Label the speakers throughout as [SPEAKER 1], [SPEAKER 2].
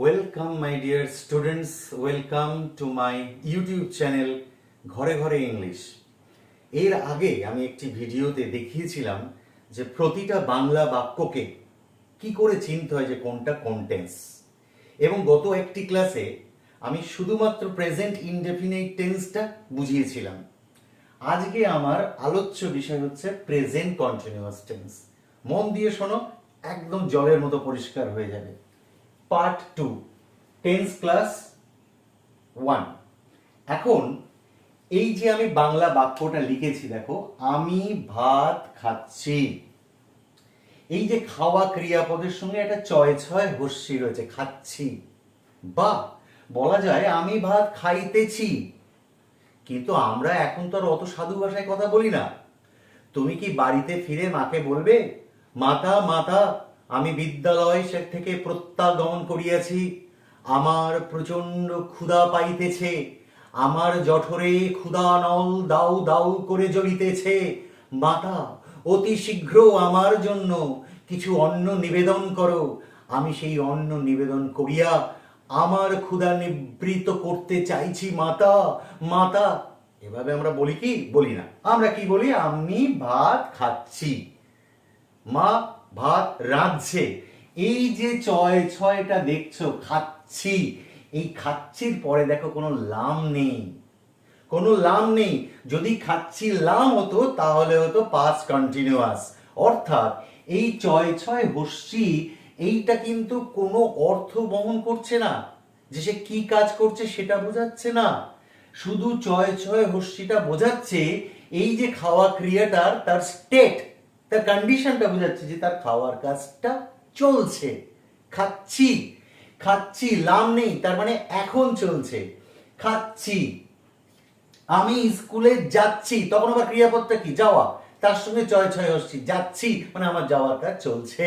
[SPEAKER 1] Welcome my dear students welcome to my YouTube channel ঘরে ঘরে English এর আগে আমি একটি ভিডিওতে দেখিয়েছিলাম যে প্রতিটা বাংলা বাক্যকে কি করে চিনতে হয় যে কোনটা কন্টেন্স এবং গত একটি ক্লাসে আমি শুধুমাত্র প্রেজেন্ট ইনডেফিনিট টেন্সটা বুঝিয়েছিলাম। আজকে আমার আলোচ্য বিষয় হচ্ছে প্রেজেন্ট কন্টিনিউয়াস টেন্স মন দিয়ে শোনো, একদম জলের মতো পরিষ্কার হয়ে যাবে। Part two tense class one এখন, এই যে আমি বাংলা বাক্যটা লিখেছি, দেখো, আমি ভাত খাচ্ছি। এই যে খাওয়া ক্রিয়াপদের সঙ্গে একটা চয় ছয় হস্যি রয়েছে, খাচ্ছি। বা, বলা যায়, আমি ভাত খাইতেছি। কিন্তু আমরা এখন তো আর অত সাধু ভাষায় কথা বলি না। তুমি কি বাড়িতে ফিরে মাকে বলবে, মাতা মাতা আমি বিদ্যালয় সে থেকে প্রত্যাগমন করিয়াছি। আমার প্রচণ্ড ক্ষুধা পাইতেছে। আমার জঠরে ক্ষুধা নল দাউ দাউ করে জ্বলিতেছে। মাতা, অতি শীঘ্র আমার জন্য কিছু অন্ন নিবেদন করো। আমি সেই অন্ন নিবেদন করিয়া আমার ক্ষুধা নিবৃত করতে চাইছি, মাতা মাতা। এভাবে আমরা বলি কি? বলি না। আমরা কি বলি? আমি ভাত খাচ্ছি। মা ভাত রাঁধছে। এই যে ছয় ছয়টা দেখছ, খাচ্ছি। এই খাচ্ছির পরে দেখো কোনো লাম নেই। কোনো লাম নেই। যদি খাচ্ছি লাম হতো, তাহলে হতো পাস কন্টিনিউয়াস অর্থাৎ এই ছয় ছয় হস্যি এইটা কিন্তু কোনো অর্থ বহন করছে না। যে সে কি কাজ করছে সেটা বোঝাচ্ছে না। শুধু ছয় ছয় হস্যিটা বোঝাচ্ছে, এই যে খাওয়া ক্রিয়াটার, তার স্টেট তার কন্ডিশনটা বোঝাচ্ছে যে তার খাওয়ার কাজটা চলছে। খাচ্ছি খাচ্ছি লাম নেই, তার মানে এখন চলছে। খাচ্ছি, আমি স্কুলে যাচ্ছি, তখন আবার ক্রিয়াপদটা কি? যাওয়া। তার সঙ্গে চয় ছয় হচ্ছি, যাচ্ছি মানে আমার যাওয়ার কাজ চলছে।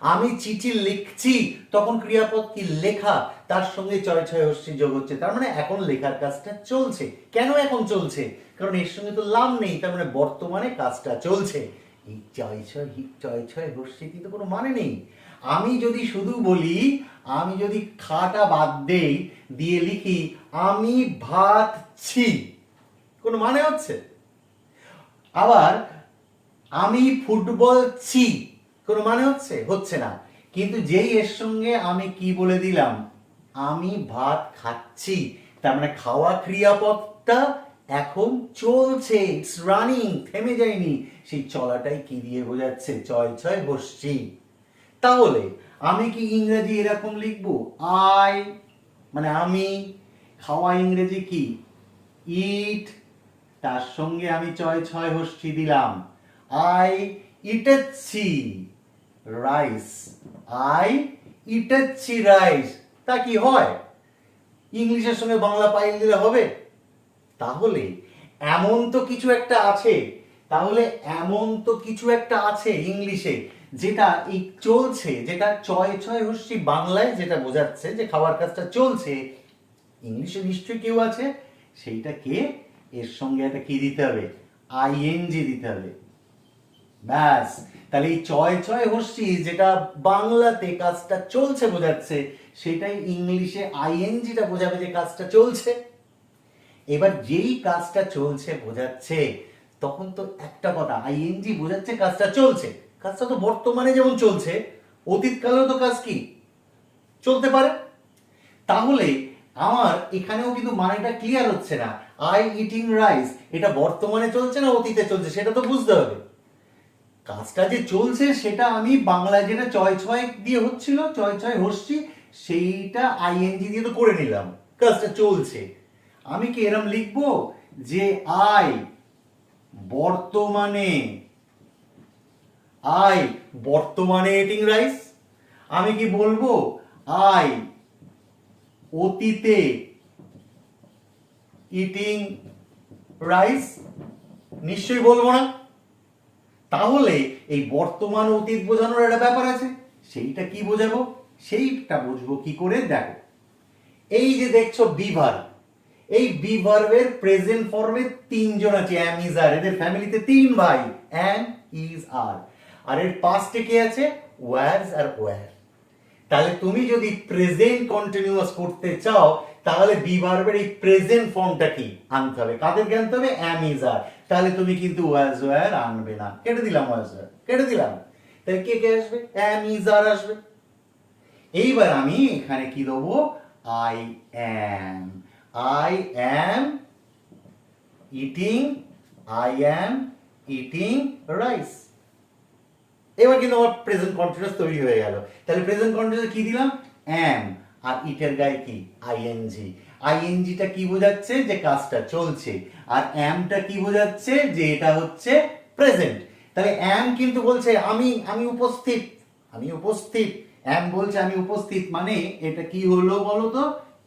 [SPEAKER 1] আমি চিঠি লিখছি, তখন ক্রিয়াপদ কি? লেখা। তার সঙ্গে চয় ছয় হস্যি যোগ হচ্ছে। তার মানে এখন লেখার কাজটা চলছে। কেন এখন চলছে? কারণ এর সঙ্গে তো লাভ নেই, তার মানে বর্তমানে কাজটা চলছে। এই চয় ছয় হি চয় ছয় হস্যি কিন্তু কোনো মানে নেই। আমি যদি শুধু বলি, আমি যদি খাটা বাদ দেই, দিয়ে লিখি, আমি ভাত ছি কোনো মানে হচ্ছে? আবার, আমি ফুটবল ছি কোনো মানে হচ্ছে? হচ্ছে না। কিন্তু যেই এর সঙ্গে আমি কি বলে দিলাম? আমি ভাত খাচ্ছি, তার মানে খাওয়া ক্রিয়াপদটা এখন চলছে ইটস রানিং থেমে যায়নি। সেই চলাটাই কি দিয়ে বোঝাচ্ছে? চয় ছয় বসছি। তাহলে আমি কি ইংরেজি এরকম লিখব? আই মানে আমি, খাওয়া ইংরেজি কি? ইট তার সঙ্গে আমি ছয় ছয় হস্যি দিলাম। আই ইটেছি রাইস আই ইটেছি রাইস তা কি হয়? ইংলিশের সঙ্গে বাংলা পাইল দিলে হবে? তাহলে এমন তো কিছু একটা আছে, তাহলে এমন তো কিছু একটা আছে ইংলিশে যেটা এই চলছে, যেটা ছয় ছয় হস্যি বাংলায় যেটা বোঝাচ্ছে যে খাবার কাজটা চলছে, ইংলিশে নিশ্চয়ই কেউ আছে? সেইটা কে এর সঙ্গে একটা কি দিতে হবে? আইএনজি দিতে হবে। ব্যাস, তাহলে এই ছয় ছয় হস্যি যেটা বাংলাতে কাজটা চলছে বোঝাচ্ছে, সেটাই ইংলিশে আইএনজিটা বোঝাবে যে কাজটা চলছে। এবার যেই কাজটা চলছে, বোঝাচ্ছে, তখন তো একটা কথা আইএনজি বোঝাচ্ছে কাজটা চলছে। কাজটা তো বর্তমানে যেমন চলছে, অতীতকালেও তো কাজ কি? চলতে পারে। তাহলে আমার এখানেও কিন্তু মানেটা ক্লিয়ার হচ্ছে না। আই ইটিং রাইস এটা বর্তমানে চলছে না অতীতে চলছে, সেটা তো বুঝতে হবে। কাজটা যে চলছে, সেটা আমি বাংলায় যেটা ছয় ছয় দিয়ে হচ্ছিল, ছয় ছয় হচ্ছি, সেইটা আইএনজি দিয়ে তো করে নিলাম। কাজটা চলছে। আমি কি এরম লিখব যে, আই, বর্তমানে আই, বর্তমানে এটিং রাইস আমি কি বলব, আই, অতীতে ইটিং রাইস নিশ্চয়ই বলব না। তাহলে এই বর্তমান অতীত বোঝানোর একটা ব্যাপার আছে। সেইটা কি বোঝাবো? সেইটা বুঝব কি করে? দেখো। এই যে দেখছ বিভার এই বি বিভার্বের প্রেজেন্ট ফর্মে তিনজন আছে অ্যাম ইজ আর এদের ফ্যামিলিতে তিন ভাই অ্যাম ইজ আর আর এর পাস্টে কে আছে? ওয়ার্স আর ওয়ার তাহলে তুমি যদি প্রেজেন্ট কন্টিনিউয়াস করতে চাও, তাহলে বি ভার্বের এই প্রেজেন্ট ফর্মটা কি? আনতে হবে। কাদেরকে আনতে হবে? অ্যাম ইজ আর তাহলে তুমি কিন্তু ওয়াজ ওয়ার আনবে না। কেটে দিলাম ওয়াজ ওয়ার কেটে দিলাম। তাহলে কে কে আসবে? অ্যাম ইজ আর আসবে। এইবার আমি এখানে কি দেবো? I am I am eating I am eating rice এবার কিন্তু আমার প্রেজেন্ট কন্টিনিউয়াস তৈরি হয়ে গেল। তাহলে প্রেজেন্ট কন্টিনিউয়াস কি দিলাম? অ্যাম আর ইটের গায়ে কি? আইএনজি আইএনজিটা কি বোঝাচ্ছে? যে কাজটা চলছে। আর অ্যামটা কি বোঝাচ্ছে? যে এটা হচ্ছে প্রেজেন্ট তাহলে অ্যাম কিন্তু বলছে, আমি আমি উপস্থিত। আমি উপস্থিত। অ্যাম বলছে, আমি উপস্থিত। মানে এটা কি হলো বলো তো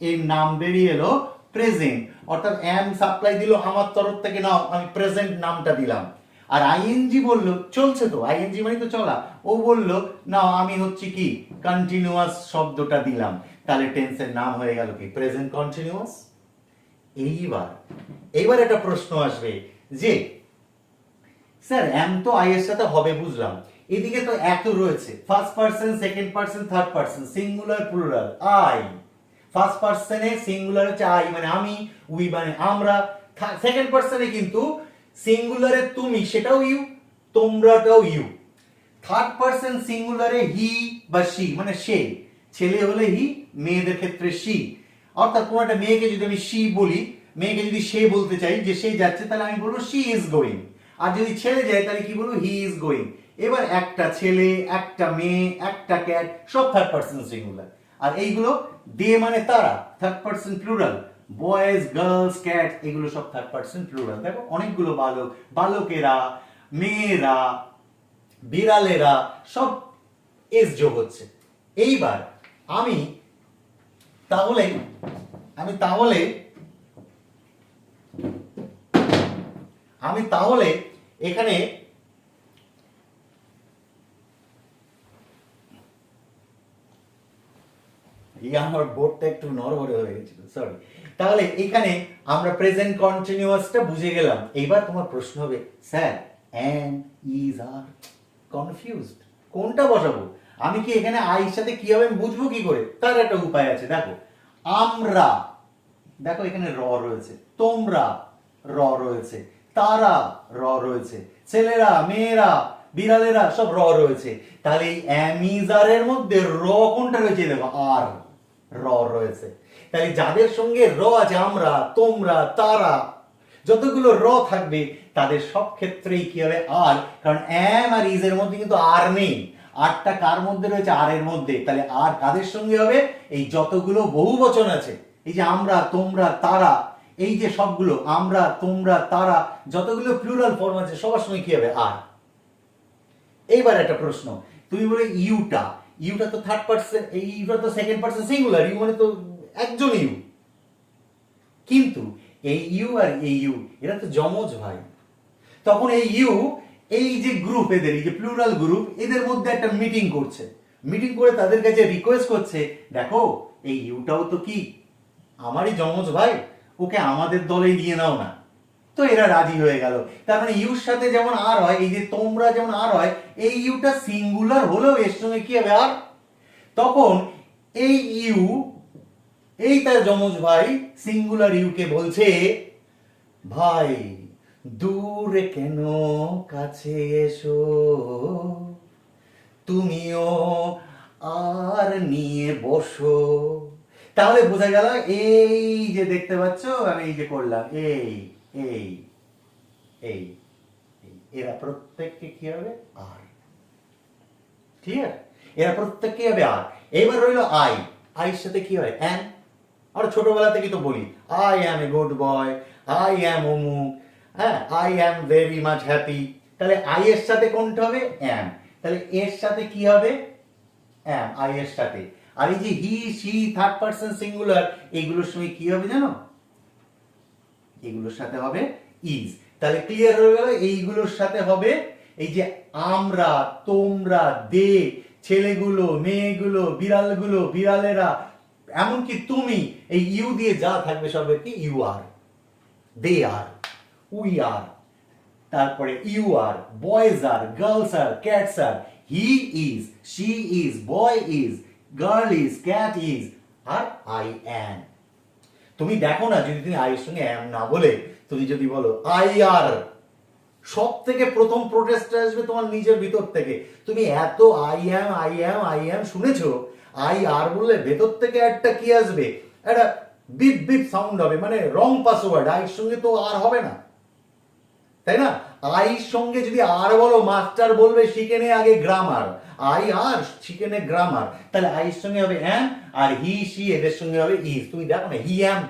[SPEAKER 1] এর নাম বেরিয়ে এলো প্রেজেন্ট অর্থাৎ অ্যাম সাপ্লাই দিল আমার তরফ থেকে, নাও, আমি প্রেজেন্ট নামটা দিলাম। আর আইএনজি বলল, চলছে তো আইএনজি মানে তো চলা। ও বলল না আমি হচ্ছে কি? কন্টিনিউয়াস শব্দটা দিলাম। তাহলে টেন্সের নাম হয়ে গেল কি? প্রেজেন্ট কন্টিনিউয়াস এইবার এইবার একটা প্রশ্ন আসবে যে, স্যার এম তো আই এর সাথে হবে, বুঝলাম। এদিকে তো এত রয়েছে। First person second person third person singular plural I first পার্সনে singular হচ্ছে আই মানে আমি উই মানে আমরা। সেকেন্ড পার্সনে কিন্তু সিঙ্গুলারে তুমি, সেটাও ইউ তোমরাটাও ইউ থার্ড পার্সন সিঙ্গুলারে হি বা সি মানে সে। ছেলে হলে হি মেয়েদের ক্ষেত্রে সি অর্থাৎ কোনো একটা মেয়েকে যদি আমি সি বলি, মেয়েকে যদি সে বলতে চাই যে সে যাচ্ছে, তাহলে আমি বলব সি ইজ গোয়িং আর যদি ছেলে যায়, তাহলে কি বলব হি ইজ গোয়িং এবার একটা ছেলে, একটা মেয়ে, একটা ক্যাট সব থার্ড পার্সন সিঙ্গুলার আর এইগুলো দে মানে তারা third person plural boys girls cat এগুলো সব থার্ড পার্সন প্লুরাল দেখো, অনেকগুলো বালক, বালকেরা, মেয়েরা, বিড়ালেরা, সব এস যোগ হচ্ছে। এইবার আমি তাহলে আমি তাহলে আমি তাহলে এখানে আমার বোর্ডটা একটু নড়বড়ে হয়ে গেছিল সরি তাহলে এখানে আমরা প্রেজেন্ট কন্টিনিউয়াসটা বুঝে গেলাম। এইবার তোমার প্রশ্ন হবে, sir am is are confused কোনটা বসাবো? আমি কি এখানে আইর সাথে কি হবে আমি বুঝব কি করে? তার একটা উপায় আছে, দেখো। আমরা, দেখো এখানে র রয়েছে। তোমরা র রয়েছে। তারা র রয়েছে। ছেলেরা, মেয়েরা, বিড়ালেরা সব র রয়েছে। তাহলে এই অ্যামিজারের মধ্যে র কোনটা রয়েছে? দেখো আর র রয়েছে। তাহলে যাদের সঙ্গে র আছে, আমরা, তোমরা, তারা, যতগুলো র থাকবে, তাদের সব ক্ষেত্রেই কি হবে? আর, কারণ অ্যাম আর ইজ এর মধ্যে কিন্তু আর নেই। আরটা কার মধ্যে রয়েছে? আর এর মধ্যে। তাহলে আর কাদের সঙ্গে হবে? এই যতগুলো বহু বচন আছে, এই যে আমরা, তোমরা, তারা, এই যে সবগুলো, আমরা, তোমরা, তারা, যতগুলো প্লুরাল ফর্ম আছে, সবার সঙ্গে কি হবে? আর। এইবার একটা প্রশ্ন। তুমি বলে ইউটা ইউটা তো থার্ড পার্সন এই ইউটা তো সেকেন্ড পার্সন সিঙ্গুলার ইউ মানে তো একজন ইউ কিন্তু এই ইউ আর এই ইউ এরা তো যমজ ভাই। তখন এই ইউ এই যে গ্রুপ এদের, এই যে প্লুরাল গ্রুপ এদের মধ্যে একটা মিটিং করছে। মিটিং করে তাদের কাছে রিকোয়েস্ট করছে, দেখো, এই ইউটাও তো কি? আমারই যমজ ভাই, ওকে আমাদের দলে নিয়ে নাও না। তো এরা রাজি হয়ে গেল। তার মানে ইউর সাথে যেমন আর হয়, এই যে তোমরা যেমন আর হয়, এই ইউটা সিঙ্গুলার হলেও এর সঙ্গে কি হবে আর? তখন এই ইউ, এই তার যমজ ভাই সিঙ্গুলার ইউকে বলছে, ভাই, দূরে কেন কাছে এসো? তুমিও আর নিয়ে বসো। তাহলে বোঝা গেল, এই যে দেখতে পাচ্ছ, আমি এই যে করলাম, এই। এই এই। এরা প্রত্যেককে কি হবে? আর। ক্লিয়ার এরা প্রত্যেককে হবে আর। এবার রইল আই আইয়ের সাথে কি হয়? অ্যান আমরা ছোটবেলা থেকে তো বলি I am a good boy I am অমুক হ্যাঁ I am very much happy তাহলে আই এর সাথে কোনটা হবে? অ্যাম তাহলে এর সাথে কি হবে? অ্যাম আই এর সাথে। আর এই যে he she third person singular এগুলোর সঙ্গে কি হবে জানো? এগুলোর সাথে হবে ইজ তাহলে ক্লিয়ার হয়ে গেল, এইগুলোর সাথে হবে এই যে আমরা, তোমরা, দে, ছেলেগুলো, মেয়েগুলো, বিড়ালগুলো, বিড়ালেরা, এমনকি তুমি, এই ইউ দিয়ে যা থাকবে সবে কি? You R they R we are তারপরে you are boys are girls are cats are he is she is boy is girl is cat is R I am তুমি দেখো না যদি তুমি আইয়ের সঙ্গে অ্যাম না বলে, তুমি যদি বলো আই আর সব থেকে প্রথম প্রোটেস্ট আসবে তোমার নিজের ভিতর থেকে। তুমি এত I am I am I am শুনেছো আই আর বললে ভেতর থেকে একটা কি আসবে? একটা বিপ বিপ সাউন্ড হবে মানে রং পাসওয়ার্ড আইয়ের সঙ্গে তো আর হবে না। তাই না? আইর সঙ্গে যদি আর বলো, মাস্টার বলবে শিখে নে আগে গ্রামার আই আর শিখে নে গ্রামার তাহলে আইর সঙ্গে হবে অ্যাম আর হি সি এদের সঙ্গে হবে ইজ তুমি দেখো না হি অ্যাম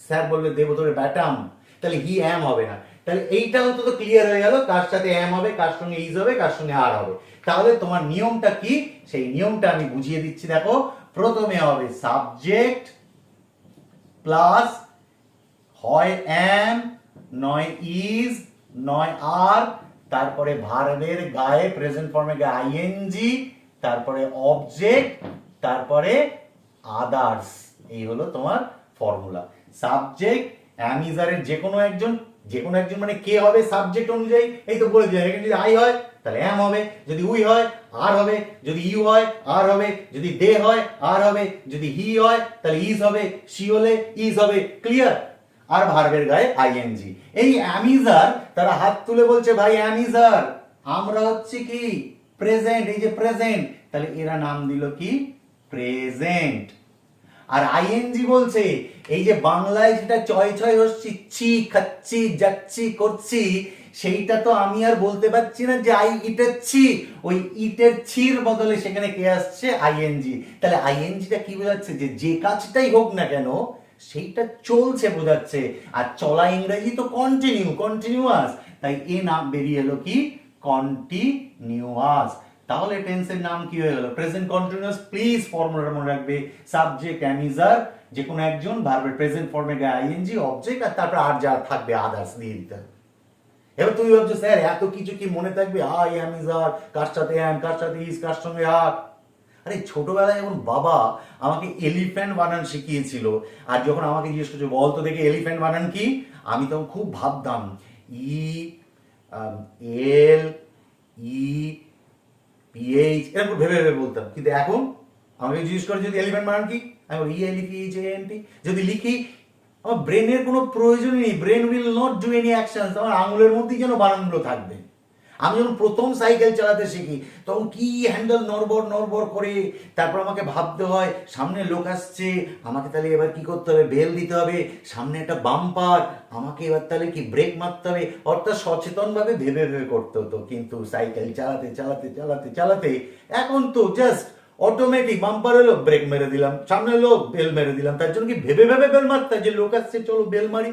[SPEAKER 1] স্যার বলবে দেবো তোরে ব্যাটাম। তাহলে হি অ্যাম হবে না। তাহলে এইটা অন্তত ক্লিয়ার হয়ে গেল, কার সাথে অ্যাম হবে, কার সঙ্গে ইজ হবে, কার সঙ্গে আর হবে। তাহলে তোমার নিয়মটা কি? সেই নিয়মটা আমি বুঝিয়ে দিচ্ছি, দেখো। প্রথমে হবে সাবজেক্ট প্লাস হয় অ্যাম নয় ইজ নয় আর, তারপরে ভার্বের গায়ে প্রেজেন্ট ফর্মে গায়ে আইএনজি তারপরে অবজেক্ট তারপরে আদার্স এই হলো তোমার ফর্মুলা সাবজেক্ট অ্যামিজারের যে কোনো একজন যে কোনো একজন মানে কে হবে সাবজেক্ট অনুযায়ী, এই তো বলে দিলাম যদি আই হয়, তাহলে অ্যাম হবে, যদি উই হয় আর হবে, যদি ইউ হয় আর হবে, যদি দে হয় আর হবে, যদি হি হয়, তাহলে ইজ হবে সি হলে ইজ হবে ক্লিয়ার আর ভার্বের গায়ে আইএনজি। এই অ্যামিজার, তারা হাত তুলে বলছে, ভাই, অ্যামিজার, আমরা হচ্ছে কি? প্রেজেন্ট, এই যে প্রেজেন্ট। তাহলে এরা নাম দিল কি? প্রেজেন্ট। আর আইএনজি বলছে, এই যে বাংলায় যেটা চয় ছয় হচ্ছি, ছি, খাচ্ছি, যাচ্ছি, করছি, সেইটা তো আমি আর বলতে পারছি না যে আই ইটের ছি। ওই ইটের ছির বদলে সেখানে কে আসছে? আইএনজি। তাহলে আইএনজিটা কি বোঝাচ্ছে? যে যে কাজটাই হোক না কেন সেইটা চলছে বোঝাচ্ছে। আর চলা ইংরেজি তো কন্টিনিউ কন্টিনিউয়াস তাই এ নাম বেরিয়ে এলো কি? কন্টিনিউয়াস তাহলে টেন্সের নাম কি হয়ে গেল? প্রেজেন্ট কন্টিনিউয়াস প্লিজ ফর্মুলাটা মনে রাখবে। সাবজেক্ট অ্যামিজার যে কোনো একজন ভার্বের প্রেজেন্ট ফর্মে গায়ে আইএনজি অবজেক্ট আর তারপর আর যা থাকবে আদার্স দিয়ে দিতে হবে। এবার তুমি ভাবছ, স্যার, এত কিছু কি মনে থাকবে? আই অ্যামিজার কার সাথে অ্যাম কার সাথে ইজ কার সঙ্গে আর আরে ছোটবেলায় যখন বাবা আমাকে এলিফ্যান্ট বানান শিখিয়েছিল। আর যখন আমাকে জিজ্ঞেস করছে বলতো দেখে এলিফ্যান্ট বানান কি? আমি তখন খুব ভাবতাম, ই এল, ই পিএইচ এরকম ভেবে ভেবে বলতাম। কিন্তু এখন আমাকে জিজ্ঞেস করে, যদি এলিফ্যান্ট বানান কি? আমি E, L P, H N, T. যদি লিখি, আমার ব্রেনের কোনো প্রয়োজনই নেই। Brain will not do any action আমার আঙুলের মধ্যেই যেন বানানগুলো থাকবে। আমি যখন প্রথম সাইকেল চালাতে শিখি, তখন কি হ্যান্ডেল নড়বড় নড়বড় করে তারপর আমাকে ভাবতে হয়, সামনে লোক আসছে, আমাকে তাহলে এবার কি করতে হবে? বেল দিতে হবে, সামনে একটা বাম্পার আমাকে এবার তাহলে কি ব্রেক মারতে হবে? অর্থাৎ সচেতনভাবে ভেবে ভেবে করতে হতো। কিন্তু সাইকেল চালাতে চালাতে চালাতে চালাতে এখন তো জাস্ট অটোমেটিক বাম্পার হলো ব্রেক মেরে দিলাম, সামনে লোক বেল মেরে দিলাম। তার জন্য কি ভেবে ভেবে বেল মারতে যে লোক আসছে, চলো বেল মারি।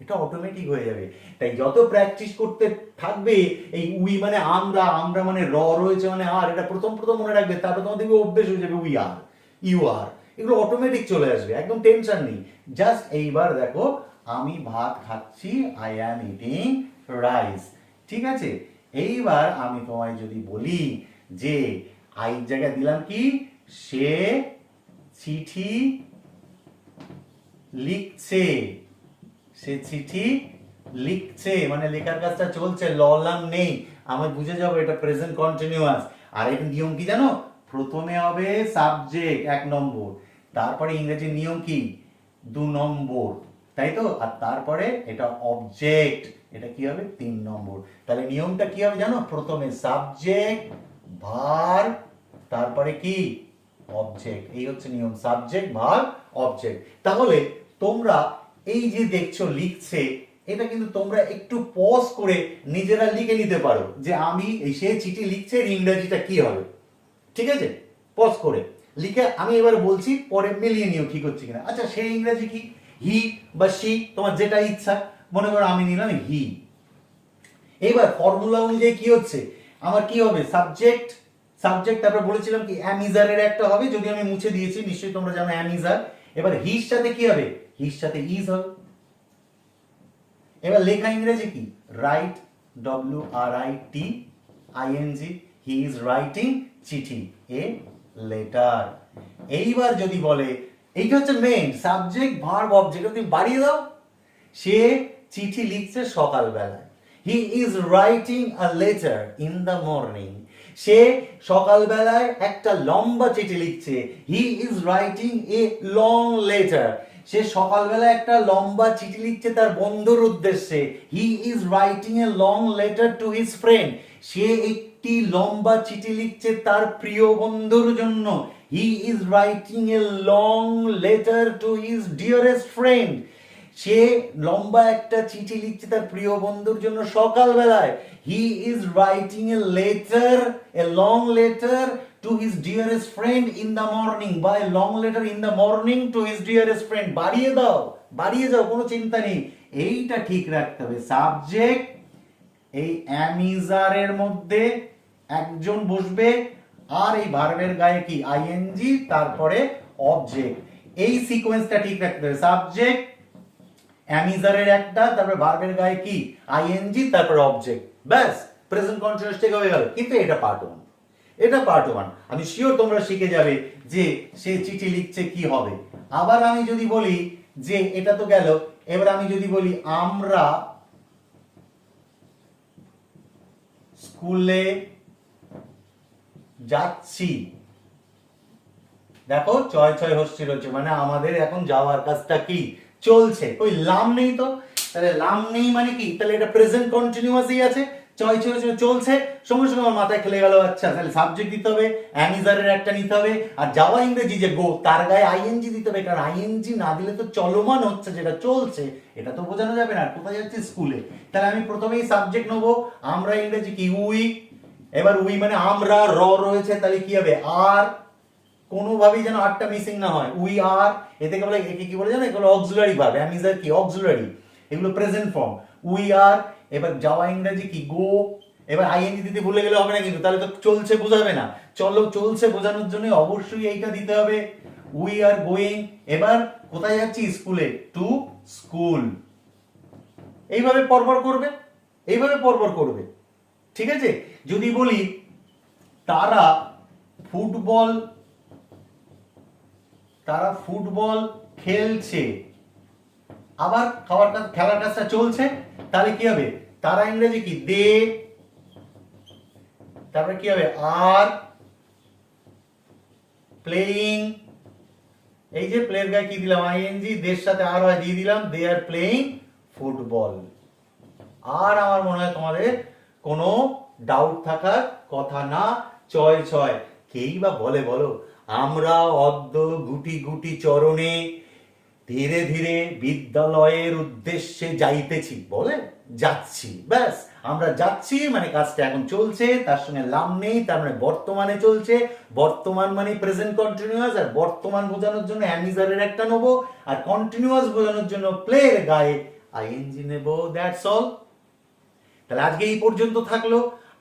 [SPEAKER 1] এটা অটোমেটিক হয়ে যাবে। তাই যত প্র্যাকটিস করতে থাকবে, এই উই মানে আমরা আমরা মানে র রয়েছে মানে আর, এটা প্রথম প্রথম মনে রাখবে, তারপর তোমার দেখবে অভ্যেস হয়ে যাবে উই আর ইউ আর এগুলো অটোমেটিক চলে আসবে, একদম টেনশন নেই। জাস্ট এইবার দেখো, আমি ভাত খাচ্ছি আই অ্যাম ইটিং রাইস ঠিক আছে? এইবার আমি তোমায় যদি বলি যে আই জায়গায় দিলাম কি? সে চিঠি লিখছে। সে চিঠি লিখছে মানে লেখার কাজটা চলছে, ললাম নেই। আমার বুঝে যাব এটা প্রেজেন্ট কন্টিনিউয়াস আর এর নিয়ম কি জানো? প্রথমে হবে সাবজেক্ট এক নম্বর। তারপরে ইংরেজি নিয়ম কি? দু নম্বর। তাই তো? আর তারপরে এটা অবজেক্ট এটা কি হবে? তিন নম্বর। তাহলে নিয়মটা কি হবে জানো? প্রথমে সাবজেক্ট ভার তারপরে কি? অবজেক্ট এই হচ্ছে নিয়ম। সাবজেক্ট ভার অবজেক্ট তাহলে তোমরা এই যে দেখছ লিখছে, এটা কিন্তু তোমরা একটু পজ করে নিজেরা লিখে নিতে পারো যে আমি সে চিঠি লিখছে ইংরেজিটা কি হবে? ঠিক আছে? পজ করে। লিখে আমি এবার বলছি, পরে মিলিয়ে নিও ঠিক হচ্ছে কিনা। আচ্ছা সেই ইংরেজি কি? হি বা সি তোমার যেটা ইচ্ছা। মনে করো আমি নিলাম হি। এবার ফর্মুলা অনুযায়ী কি হচ্ছে? আমার কি হবে? সাবজেক্ট সাবজেক্ট তারপর বলেছিলাম কি অ্যামিজারের একটা হবে। যদি আমি মুছে দিয়েছি, নিশ্চয়ই তোমরা জানো অ্যামিজার এবার হির সাথে কি হবে? হির সাথে ইজ হবে এবার লেখা ইংরেজি কি? রাইট আর আই চিঠি এইবার যদি বলে হচ্ছে মেইন সাবজেক্ট ভার্ব অবজেক্ট তুমি বাড়িয়ে দাও। সে চিঠি লিখছে সকালবেলায়। He is writing a letter in the morning সে সকালবেলায় একটা লম্বা চিঠি লিখছে। He is writing a long letter সে সকালবেলা একটা লম্বা চিঠি লিখছে তার বন্ধুর উদ্দেশ্যে। He is writing a long letter to his friend সে একটি লম্বা চিঠি লিখছে তার প্রিয় বন্ধুর জন্য। He is writing a long letter to his dearest friend সে লম্বা একটা চিঠি লিখছে তার প্রিয় বন্ধুর জন্য সকালবেলায়। He is writing a letter a long letter to his dearest friend in the morning বা a long letter in the morning to his dearest friend বাড়িয়ে দাও, বাড়িয়ে যাও, কোনো চিন্তা নেই। এইটা ঠিক রাখতে হবে। সাবজেক্ট এই অ্যামিজারের মধ্যে একজন বসবে। আর এই ভার্বের গায়ে কি? আইএনজি তারপরে অবজেক্ট এই সিকোয়েন্সটা ঠিক রাখতে হবে। সাবজেক্ট অ্যামিজারের একটা, তারপরে ভার্বের গায়ে কি? আইএনজি তারপরে অবজেক্ট ব্যাস প্রেজেন্ট কন্টিনিউয়াস ঠিক হয়ে গেল। কিন্তু এটা পার্ট ওয়ান এটা পার্ট ওয়ান আমি শিওর তোমরা শিখে যাবে যে সে চিঠি লিখছে কি হবে। আবার আমি যদি বলি যে এটা তো গেল, এবার আমি যদি বলি আমরা স্কুলে যাচ্ছি। দেখো ছয় ছয় হস্তি রয়েছে মানে আমাদের এখন যাওয়ার কাজটা কি? চলছে। ওই লাম নেই তো? তাহলে লাম নেই মানে কি? তাহলে এটা প্রেজেন্ট কন্টিনিউয়াসই আছে। ছয় ছয় চলছে। সঙ্গে সঙ্গে আমার মাথায় খেলে গেল আচ্ছা তাহলে সাবজেক্ট দিতে হবে অ্যামিজারের একটা নিতে হবে, আর যাওয়া ইংরেজি যে গো তার গায়ে আইএনজি দিতে হবে কারণ আইএনজি না দিলে তো চলমান হচ্ছে, যেটা চলছে, এটা তো বোঝানো যাবে না কোথায় যাচ্ছে স্কুলে তাহলে আমি প্রথমেই সাবজেক্ট নেব, আমরা ইংরেজি কি, উই? এবার উই মানে আমরা, র রয়েছে, তাহলে কি হবে? আর। কোনোভাবেই যেন আটটা মিসিং না হয়, উই, আর। এতে বলে, একে কি বলে জানো? এগুলো auxiliary verb am is are কি? অক্সিলারি এগুলো প্রেজেন্ট ফর্ম উই, আর এবার যাওয়া ইংরেজি কি? গো। এবার আইএনজি দিতে ভুলে গেলে হবে না কিন্তু। তাহলে তো চলছে, বোঝাবে না। চলো, চলছে বোঝানোর জন্য অবশ্যই এইটা দিতে হবে। উই আর গোয়িং এবার কোথায় যাচ্ছি? স্কুলে টু স্কুল এইভাবে পরপর করবে। এইভাবে পরপর করবে। ঠিক আছে? যদি বলি, তারা ফুটবল তারা ফুটবল খেলছে। আবার খাবার কাজ খেলার কাজটা চলছে, তাহলে কি হবে? তারা ইংরেজি কি? দে। তারপরে কি হবে? আর। প্লেয়িং এই যে প্লেয়ার গায়ে কি দিলাম? আইএনজি দের সাথে আর হয় দিয়ে দিলাম দে আর প্লেয়িং ফুটবল আর আমার মনে হয় তোমাদের কোনো ডাউট থাকার কথা না। ছয় ছয়। কেই বা বলে বলো? আমরা অদ্য গুটি গুটি চরণে ধীরে ধীরে বিদ্যালয়ের উদ্দেশ্যে যাইতেছি, বলে যাচ্ছি, ব্যাস। আমরা যাচ্ছি মানে কাজটা এখন চলছে, তার সঙ্গে লাম নেই, তার মানে বর্তমানে চলছে। বর্তমান মানে প্রেজেন্ট কন্টিনিউয়াস আর বর্তমান বোঝানোর জন্য অ্যামিজারের একটা নেব, আর কন্টিনিউয়াস বোঝানোর জন্য প্লের গায়ে আইএনজি নেব দ্যাটস অল তাহলে আজকে এই পর্যন্ত থাকল।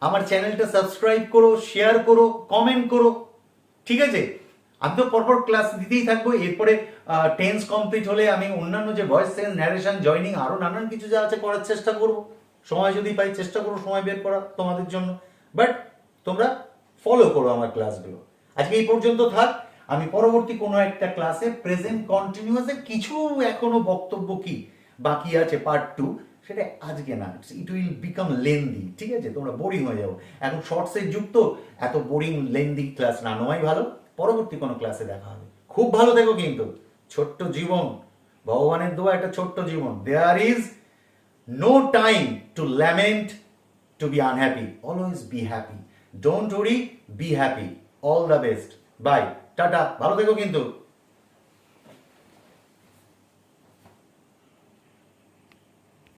[SPEAKER 1] আমার চ্যানেলটা সাবস্ক্রাইব করো শেয়ার করো কমেন্ট করো, ঠিক আছে? আমি তো পরপর ক্লাস দিতেই থাকব। এরপরে টেন্স কমপ্লিট হলে আমি অন্যান্য যে ভয়েস সেন্স ন্যারেশন জয়নিং আরও নানান কিছু যা আছে করার চেষ্টা করব। সময় যদি পাই চেষ্টা করো সময় বের করা তোমাদের জন্য। বাট তোমরা ফলো করো আমার ক্লাসগুলো আজকে এই পর্যন্ত থাক। আমি পরবর্তী কোনো একটা ক্লাসে প্রেজেন্ট কন্টিনিউয়াসের কিছু এখনও বক্তব্য কি বাকি আছে পার্ট টু সেটা আজকে না। ইট উইল বিকাম লেন্দি ঠিক আছে? তোমরা বোরিং হয়ে যাব এখন শর্টসের যুক্ত, এত বোরিং লেন্দি ক্লাস না। নেওয়াই ভালো। পরবর্তী কোনো ক্লাসে দেখা হবে। খুব ভালো থেকো কিন্তু। ছোট্ট জীবন। ভগবানের দোয়া একটা ছোট্ট জীবন। There is no time to lament to be unhappy always be happy don't worry be happy all the best bye tata ভালো থেকো কিন্তু।